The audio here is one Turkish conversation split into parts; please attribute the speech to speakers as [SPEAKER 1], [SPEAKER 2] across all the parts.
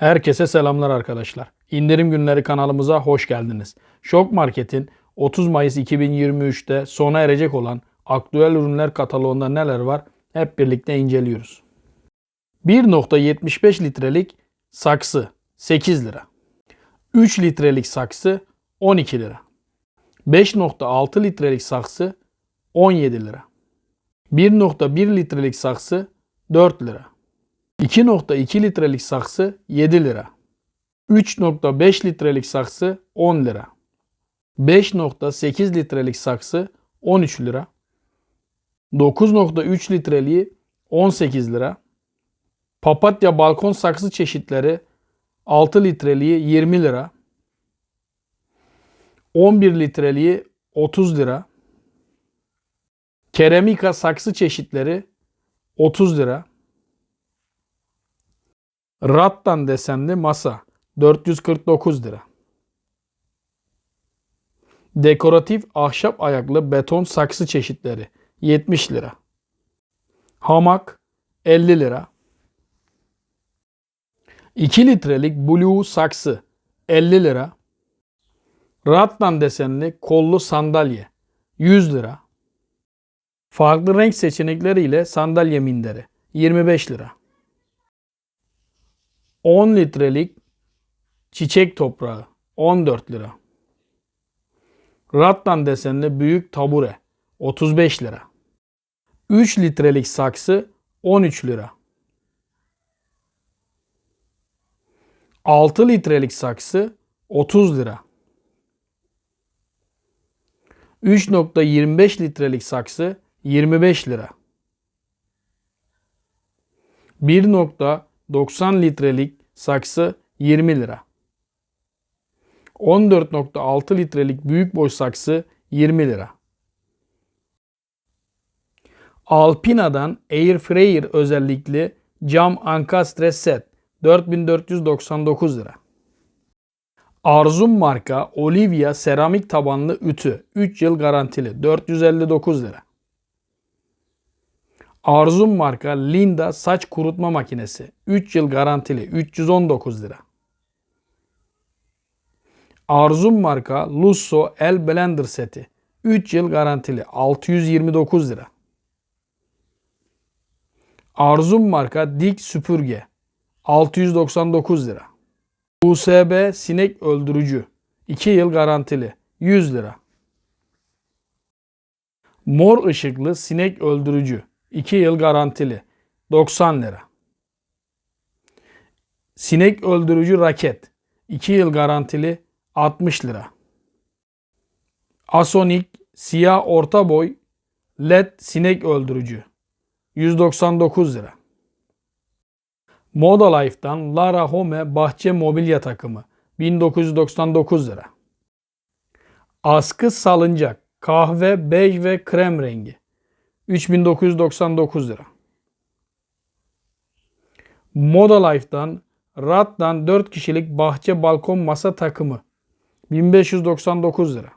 [SPEAKER 1] Herkese selamlar arkadaşlar. İndirim günleri kanalımıza hoş geldiniz. Şok Market'in 30 Mayıs 2023'te sona erecek olan aktüel ürünler kataloğunda neler var hep birlikte inceliyoruz. 1.75 litrelik saksı 8 lira. 3 litrelik saksı 12 lira. 5.6 litrelik saksı 17 lira. 1.1 litrelik saksı 4 lira. 2.2 litrelik saksı 7 lira. 3.5 litrelik saksı 10 lira. 5.8 litrelik saksı 13 lira. 9.3 litreliği 18 lira. Papatya balkon saksı çeşitleri 6 litreliği 20 lira. 11 litreliği 30 lira. Keramika saksı çeşitleri 30 lira. Rattan desenli masa 449 lira. Dekoratif ahşap ayaklı beton saksı çeşitleri 70 lira. Hamak 50 lira. 2 litrelik blue saksı 50 lira. Rattan desenli kollu sandalye 100 lira. Farklı renk seçenekleriyle sandalye minderi 25 lira. 10 litrelik çiçek toprağı 14 lira. Rattan desenli büyük tabure 35 lira. 3 litrelik saksı 13 lira. 6 litrelik saksı 30 lira. 3.25 litrelik saksı 25 lira. 1.90 litrelik saksı 20 lira. 14.6 litrelik büyük boy saksı 20 lira. Alpina'dan Air Fryer özellikli cam ankastre set 4499 lira. Arzum marka Olivia seramik tabanlı ütü 3 yıl garantili 459 lira. Arzum marka Linda saç kurutma makinesi 3 yıl garantili 319 lira. Arzum marka Lusso El Blender seti 3 yıl garantili 629 lira. Arzum marka Dik süpürge 699 lira. USB sinek öldürücü 2 yıl garantili 100 lira. Mor ışıklı sinek öldürücü 2 yıl garantili 90 lira. Sinek öldürücü raket 2 yıl garantili 60 lira. Asonic siyah orta boy led sinek öldürücü 199 lira. Moda Life'dan Lara Home bahçe mobilya takımı 1999 lira. Askı salıncak kahve, bej ve krem rengi 3999 lira. Moda Life'dan Rat'tan 4 kişilik bahçe balkon masa takımı 1599 lira.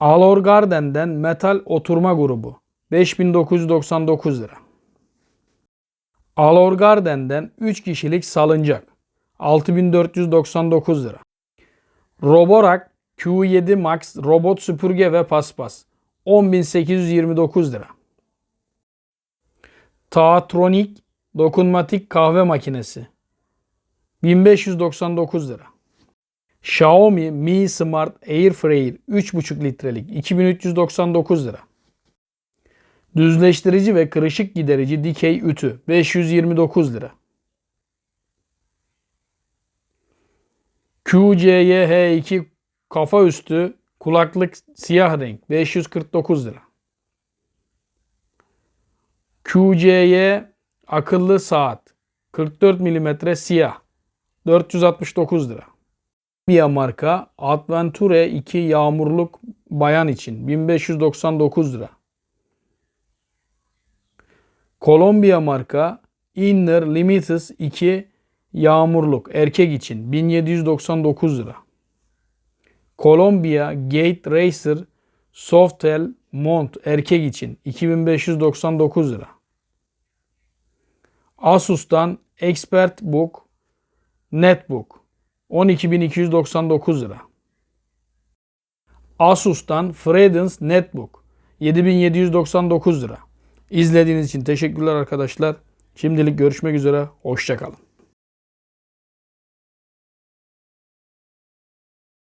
[SPEAKER 1] Alor Garden'den metal oturma grubu 5999 lira. Alor Garden'den 3 kişilik salıncak 6499 lira. Roborak Q7 Max robot süpürge ve paspas 10.829 lira. Taatronik dokunmatik kahve makinesi 1599 lira. Xiaomi Mi Smart Air Fryer 3.5 litrelik 2399 lira. Düzleştirici ve kırışık giderici dikey ütü 529 lira. QCY-H2 kafa üstü kulaklık siyah renk 549 lira. QCY akıllı saat 44 mm siyah 469 lira. Via marka Adventure 2 yağmurluk bayan için 1599 lira. Kolombiya marka Inner Limited 2 yağmurluk erkek için 1799 lira. Kolombiya Gate Racer Softel Mont erkek için 2599 lira. Asus'tan Expert Book Netbook 12.299 lira. Asus'tan Fredens Netbook 7799 lira. İzlediğiniz için teşekkürler arkadaşlar. Şimdilik görüşmek üzere. Hoşçakalın.